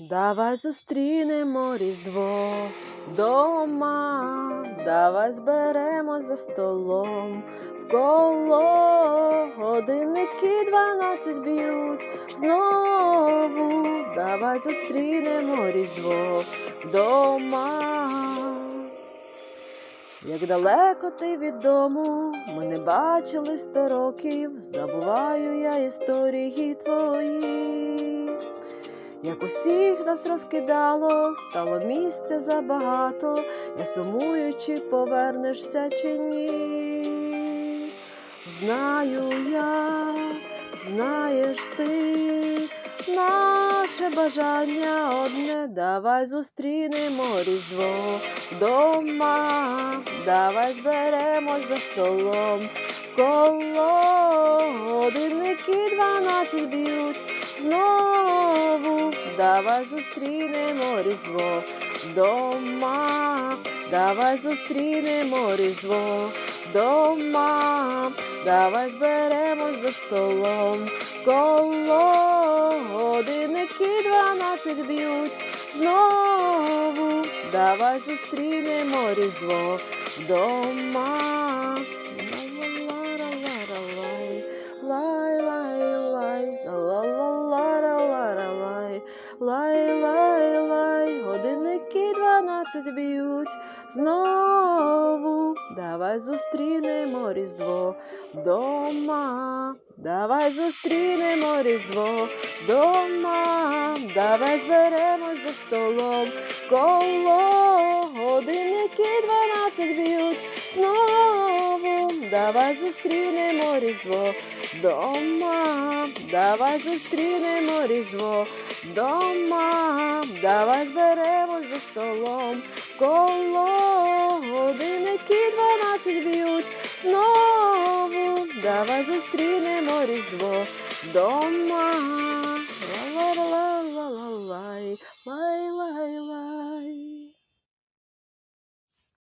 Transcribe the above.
Давай зустрінемо Різдво дома, давай зберемось за столом. Коло годинники дванадцять б'ють знову. Давай зустрінемо Різдво дома. Як далеко ти від дому, ми не бачили сто років, забуваю я історії твої. Як усіх нас розкидало, стало місця забагато, я сумую, чи повернешся чи ні. Знаю я, знаєш ти, наше бажання одне, давай зустрінемо Різдво дома, давай зберемось за столом, коло годинники дванадцять б'ють. Знову, давай зустрінемо Різдво дома, давай зустрінемо Різдво дома, давай зберемось за столом, коло годинники дванадцять б'ють. Знову, давай зустрінемо Різдво дома. Ла-ла-ла-ла-ла-лай, лай-лай-лай, годинники дванадцять б'ють знову. Давай зустрінемо Різдво дома. Давай зустрінемо Різдво дома. Давай зберемось за столом. Коло Давай зустрінемо Різдво дома. Давай зустрінемо Різдво дома. Давай зберемось за столом. Коло годинники дванадцять б'ють знову. Давай зустрінемо Різдво дома. Ла-ла-ла-ла.